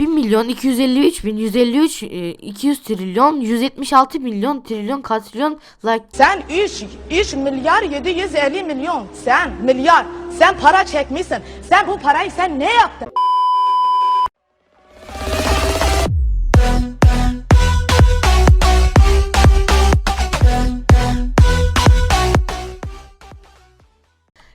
1 milyon 253 bin 153 e, 200 trilyon 176 milyon trilyon katrilyon like Sen 3, 3 milyar 750 milyon. Sen milyar. Sen para çekmişsin. Sen bu parayı sen ne yaptın?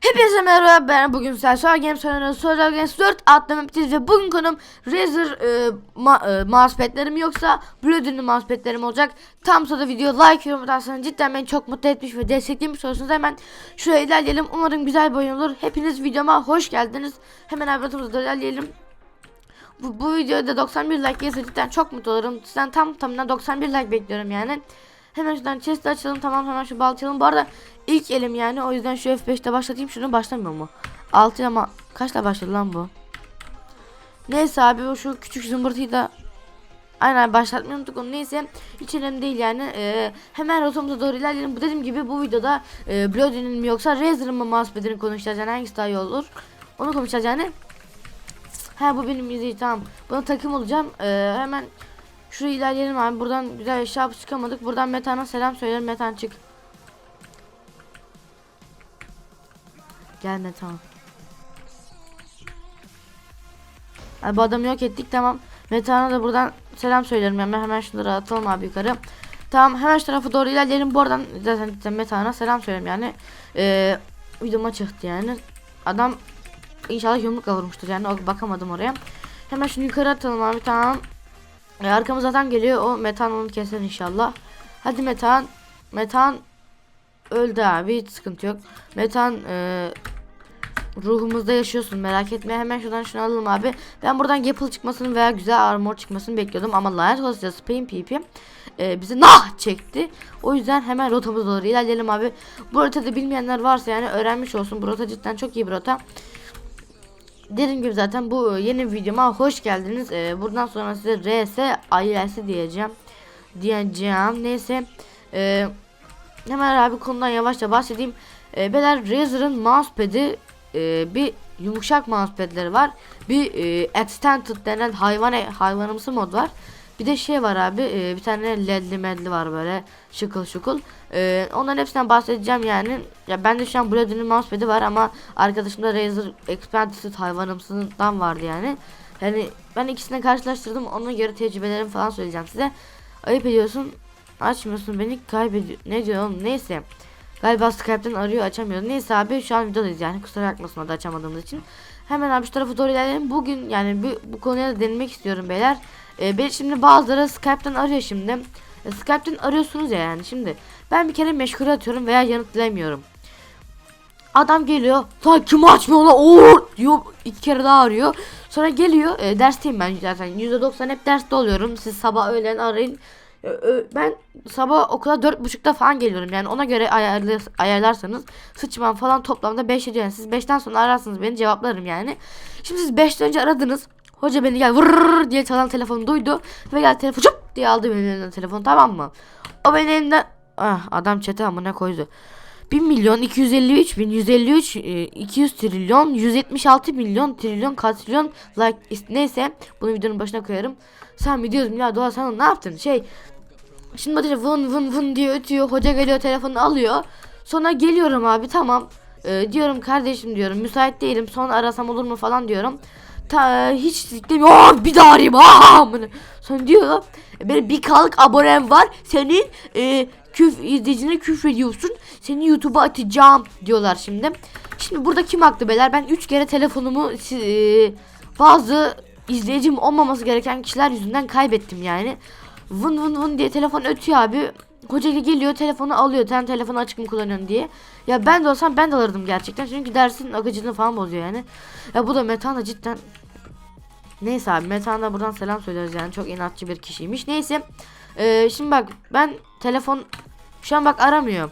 Hepinize merhaba ben bugün Selçuk Games oynuyoruz. Social Games 4 adlı map'teyiz ve bugün konum Razer e, ma, e, mousepad'lerim yoksa Bloody'nin mousepad'lerim olacak? Tam sonra video like yorum atarsanız cidden beni çok mutlu etmiş ve desteklemiş olursunuz. Hemen şuraya ilerleyelim. Umarım güzel bir oyun olur. Hepiniz videoma hoş geldiniz. Hemen abonatımızda ilerleyelim. Bu, bu videoda 91 like gelirse cidden çok mutlu olurum. Sizden tam tamına 91 like bekliyorum yani Hemen şuradan chest açalım. Tamam hemen şu balçalım. Bu arada ilk elim yani. O yüzden şu F5'te başlatayım. Şunu başlamıyor mu? 6 ama kaçta başladı lan bu? Neyse abi şu küçük zımbırtıyı da Aynen başlatmayı unuttuk onu. Neyse hiç önemli değil yani. Ee, hemen rotamıza doğru ilerleyelim. Bu dediğim gibi bu videoda e, Bloody'nin mi yoksa Razer'ın mı mousepad'ini konuşacağız? Yani hangisi daha iyi olur? Onu konuşacağız yani. Ha bu benim izleyici tamam. Buna takım olacağım. Ee, hemen Şuraya ilerleyelim abi. Buradan güzel eşya çıkamadık. Buradan Metan'a selam söylerim. Metan çık. Gel Metan. Abi bu adamı yok ettik tamam. Metan'a da buradan selam söylerim. Hemen hemen şunları atalım abi yukarı. Tamam hemen şu tarafa doğru ilerleyelim. Bu aradan zaten, Metan'a selam söylerim yani. Ee, videoma çıktı yani. Adam inşallah yumruk vurmuştur yani. Bakamadım oraya. Hemen şunu yukarı atalım abi tamam. E, arkamız zaten geliyor. O metan onu keser inşallah. Hadi metan. Metan öldü abi. Hiç sıkıntı yok. Metan e, ruhumuzda yaşıyorsun. Merak etme. Hemen şuradan şunu alalım abi. Ben buradan Gapple çıkmasını veya güzel armor çıkmasını bekliyordum. Ama lanet olası Spain PP e, bizi nah çekti. O yüzden hemen rotamıza doğru ilerleyelim abi. Bu rotada bilmeyenler varsa yani öğrenmiş olsun. Bu rota cidden çok iyi bir rota. Dediğim gibi zaten bu e, yeni videoma hoş geldiniz. Ee, buradan sonra size RS ailesi diyeceğim. Diyeceğim. Neyse. Ee, hemen abi konudan yavaşça bahsedeyim. Ee, beyler Razer'ın mousepad'i e, bir yumuşak mousepad'leri var. Bir e, extended denen hayvan hayvanımsı mod var. Bir de şey var abi e, bir tane ledli medli var böyle şıkıl şıkıl. E, onların hepsinden bahsedeceğim yani. Ya bende şu an Bloody'nin mousepad'i var ama arkadaşımda Razer Expanded hayvanımsından vardı yani. Yani ben ikisini karşılaştırdım ona göre tecrübelerimi falan söyleyeceğim size. Ayıp ediyorsun açmıyorsun beni kaybediyor. Ne diyor oğlum neyse. Galiba Skype'den arıyor açamıyor. Neyse abi şu an videodayız yani kusura bakmasın o da açamadığımız için. Hemen abi şu tarafa doğru ilerleyelim. Bugün yani bu, bu konuya da değinmek istiyorum beyler. Ee, ben şimdi bazıları Skype'den arıyor şimdi. E, Skype'den arıyorsunuz ya yani şimdi. Ben bir kere meşgul atıyorum veya yanıtlayamıyorum. Adam geliyor. Lan kim açmıyor lan? Oo diyor. iki kere daha arıyor. Sonra geliyor. E, dersteyim ben zaten. %90 hep derste oluyorum. Siz sabah öğlen arayın. E, ben sabah okula dört buçukta falan geliyorum. Yani ona göre ayarlı, ayarlarsanız sıçmam falan toplamda 5 ediyor. Siz 5'ten sonra ararsınız beni cevaplarım yani. Şimdi siz 5'ten önce aradınız. Hoca beni gel vırrrr diye çalan telefonu duydu. Ve gel telefonu çup diye aldı benim elimden telefonu tamam mı? O benim elimden... Ah adam çete amına koydu. 1 milyon 253 bin 153 e, 200 trilyon 176 milyon trilyon katrilyon like neyse bunu videonun başına koyarım. Sen mi diyorsun ya Doğa sen ne yaptın? Şey şimdi böyle vın vın vın diye ötüyor. Hoca geliyor telefonu alıyor. Sonra geliyorum abi tamam. E, diyorum kardeşim diyorum müsait değilim. Sonra arasam olur mu falan diyorum. Ta, hiç demiyor. bir daha arayayım. Aa. Sonra diyor benim bir kalık abonem var. Senin e, küf izleyicine küfrediyorsun. Seni YouTube'a atacağım diyorlar şimdi. Şimdi burada kim haklı beyler? Ben 3 kere telefonumu e, bazı izleyicim olmaması gereken kişiler yüzünden kaybettim yani. Vın vın vın diye telefon ötüyor abi. Hoca geliyor telefonu alıyor. Sen telefonu açık mı kullanıyorsun diye. Ya ben de olsam ben de alırdım gerçekten. Çünkü dersin akıcını falan bozuyor yani. Ya bu da Metan da cidden Neyse abi Metan'a buradan selam söyleriz yani çok inatçı bir kişiymiş. Neyse ee, şimdi bak ben telefon şu an bak aramıyor.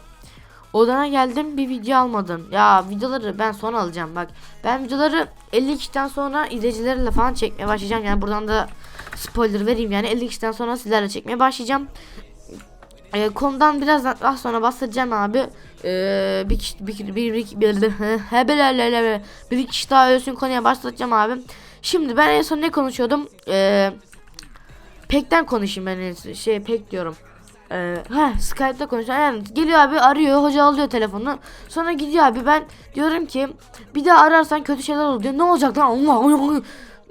Odana geldim bir video almadın. Ya videoları ben sonra alacağım bak. Ben videoları 50 kişiden sonra izleyicilerle falan çekmeye başlayacağım. Yani buradan da spoiler vereyim yani 50 kişiden sonra sizlerle çekmeye başlayacağım. Ee, konudan biraz daha sonra bahsedeceğim abi. Ee, bir kişi bir bir bir bir bir, kişi daha ölsün konuya başlatacağım abi. Şimdi ben en son ne konuşuyordum? Ee, Pek'ten konuşayım ben en son. Şey Pek diyorum. Ee, heh, Skype'da konuşuyor. Yani geliyor abi arıyor hoca alıyor telefonu. Sonra gidiyor abi ben diyorum ki bir daha ararsan kötü şeyler olur diyor. Ne olacak lan? Allah Allah.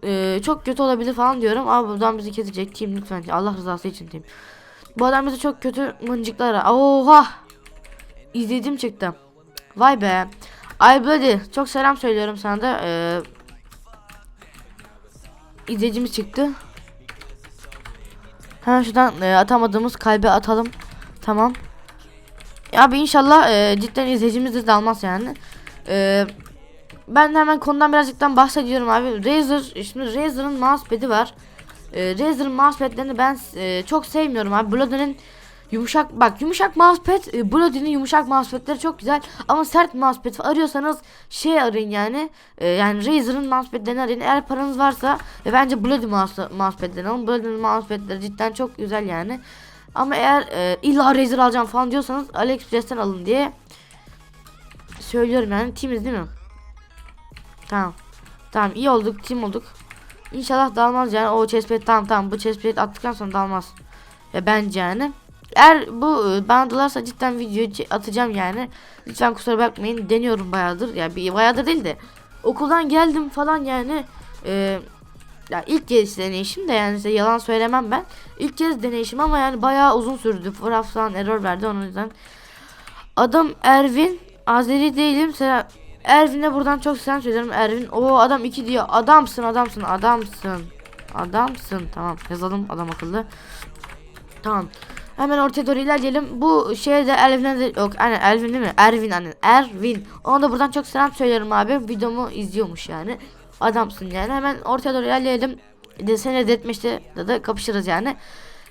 Ee, çok kötü olabilir falan diyorum. Abi buradan bizi kesecek. Team lütfen. Allah rızası için team. Bu adam bize çok kötü mıncıklar. Oha. İzledim çıktı. Vay be. Ay Bloody çok selam söylüyorum sana da. Ee, izleyicimiz çıktı. Hemen şuradan e, atamadığımız kalbe atalım. Tamam. Ya abi inşallah e, cidden izleyicimiz de dalmaz yani. E, ben de hemen konudan birazcıktan bahsediyorum abi. Razer, şimdi Razer'ın mousepad'i var. E, Razer'ın mousepad'lerini ben e, çok sevmiyorum abi. Bloody'nin yumuşak bak yumuşak mousepad, e, Bloody'nin yumuşak mousepad'leri çok güzel ama sert mousepad arıyorsanız şey arayın yani. E, yani Razer'ın mousepad'lerini arayın. Eğer paranız varsa e, bence Bloody mouse, mousepad'lerini alın. Bloody'nin mousepad'leri cidden çok güzel yani. Ama eğer e, illa Razer alacağım falan diyorsanız AliExpress'ten alın diye söylüyorum yani. Teamiz değil mi? Tamam. Tamam iyi olduk. Team olduk. İnşallah dalmaz yani. O chestplate tamam tamam. Bu chestplate attıktan sonra dalmaz. Ya bence yani. Eğer bu e, bana dalarsa cidden video atacağım yani. Lütfen kusura bakmayın. Deniyorum bayağıdır. Ya bir bayağıdır değil de. Okuldan geldim falan yani. E, ya ilk kez deneyişim de yani size yalan söylemem ben. İlk kez deneyişim ama yani bayağı uzun sürdü. Fraf falan error verdi onun yüzden. Adım Ervin. Azeri değilim. Selam. Ervin'e buradan çok selam söylüyorum. Ervin. O adam 2 diyor. Adamsın adamsın adamsın. Adamsın. Tamam yazalım adam akıllı. Tamam. Hemen ortaya doğru ilerleyelim. Bu şeyde Ervin'e de yok. Aynen Ervin değil mi? Ervin aynen. Ervin. Ona da buradan çok selam söylüyorum abi. Videomu izliyormuş yani. Adamsın yani. Hemen ortaya doğru ilerleyelim. De seni detmeşte de, de kapışırız yani.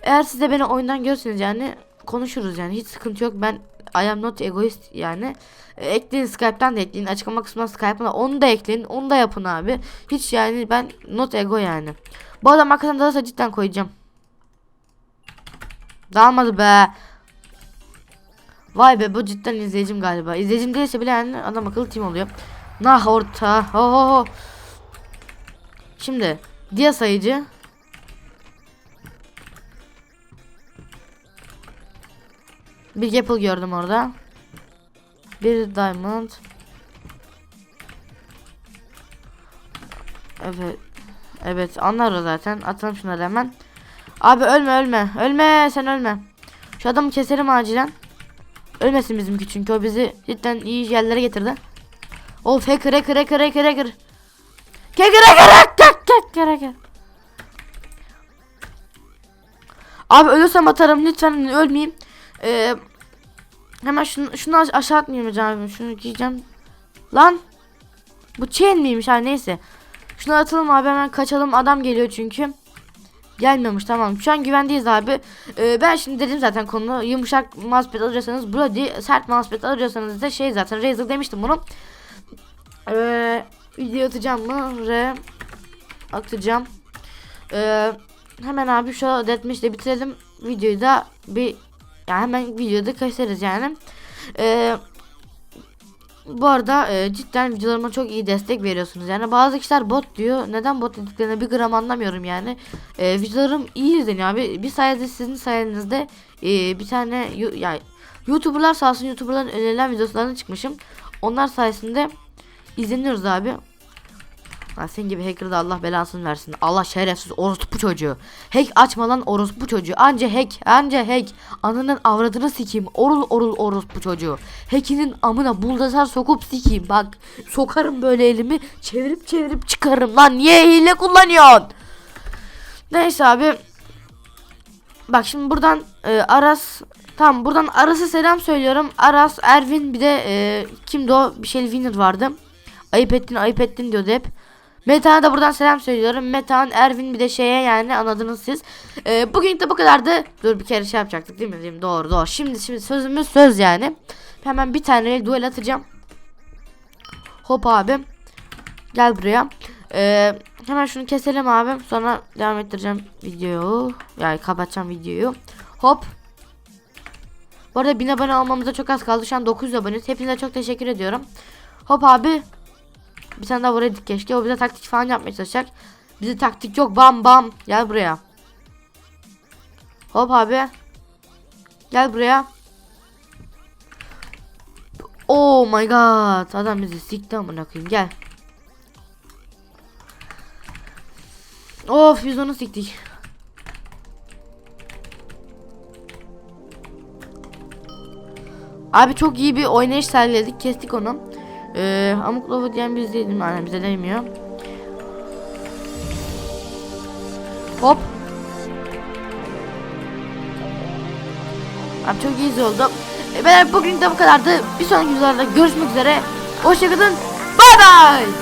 Eğer siz de beni oyundan görürseniz yani konuşuruz yani. Hiç sıkıntı yok. Ben I am not egoist yani. E, ekleyin Skype'tan da ekleyin. Açıklama kısmına Skype'ına onu da ekleyin. Onu da yapın abi. Hiç yani ben not ego yani. Bu adam hakikaten dalırsa cidden koyacağım. Dalmadı be. Vay be bu cidden izleyicim galiba. İzleyicim değilse bile yani adam akıllı team oluyor. Nah orta. Ho ho ho. Şimdi diye sayıcı. Bir apple gördüm orada. Bir diamond. Evet. Evet anlar o zaten. Atalım şunları hemen. Abi ölme ölme. Ölme sen ölme. Şu adamı keselim acilen. Ölmesin bizimki çünkü o bizi cidden iyi yerlere getirdi. Of hacker hacker hacker hacker hacker. Hacker hacker hacker hacker hacker. Abi ölürsem atarım lütfen ölmeyeyim. Ee, hemen şunu, şunu aş- aşağı atmayayım canım. Şunu giyeceğim. Lan. Bu chain miymiş ha neyse. Şunu atalım abi hemen kaçalım adam geliyor çünkü. Gelmiyormuş tamam. Şu an güvendeyiz abi. Ee, ben şimdi dedim zaten konu yumuşak mousepad alacaksanız Bloody, sert mousepad alacaksanız da şey zaten Razer demiştim bunu. Ee, video atacağım mı? Re atacağım. Ee, hemen abi şu deathmatch'le bitirelim. Videoyu da bir yani hemen videoda keseriz yani. Ee, bu arada e, cidden videolarıma çok iyi destek veriyorsunuz. Yani bazı kişiler bot diyor. Neden bot dediklerini bir gram anlamıyorum yani. E, videolarım iyi izleniyor abi. Bir sayede sizin sayenizde e, bir tane yani YouTuber'lar sağ olsun YouTuber'ların önerilen videolarına çıkmışım. Onlar sayesinde izleniyoruz abi. Ha, senin gibi hacker da Allah belasını versin. Allah şerefsiz orospu çocuğu. Hack açma lan orospu çocuğu. Anca hack, anca hack. Ananın avradını sikeyim. Orul orul orospu çocuğu. Hack'inin amına buldozer sokup sikeyim. Bak sokarım böyle elimi. Çevirip çevirip çıkarım lan. Niye hile kullanıyorsun? Neyse abi. Bak şimdi buradan e, Aras Tamam buradan Aras'a selam söylüyorum. Aras, Ervin bir de e, kimdi o? Bir şey winner vardı. Ayıp ettin ayıp ettin diyordu hep. Meta'na da buradan selam söylüyorum. Metan, Ervin bir de şeye yani anladınız siz. Ee, bugün de bu kadardı. Dur bir kere şey yapacaktık değil mi? Değil mi? Doğru doğru. Şimdi şimdi sözümüz söz yani. Hemen bir tane duel atacağım. Hop abi. Gel buraya. Ee, hemen şunu keselim abi. Sonra devam ettireceğim videoyu. Yani kapatacağım videoyu. Hop. Bu arada 1000 abone olmamıza çok az kaldı. Şu an 900 aboneyiz. Hepinize çok teşekkür ediyorum. Hop abi. Bir tane daha vuraydık keşke. O bize taktik falan yapmaya çalışacak. Bize taktik yok. Bam bam. Gel buraya. Hop abi. Gel buraya. Oh my god. Adam bizi sikti amına koyayım. Gel. Of biz onu siktik. Abi çok iyi bir oynayış sergiledik. Kestik onu. Ee, Amuk Lovu diyen biz değilim. Yani bize değmiyor. Hop. Abi çok iyi oldu. E, ben bugün de bu kadardı. Bir sonraki videolarda görüşmek üzere. Hoşçakalın. Bay bay.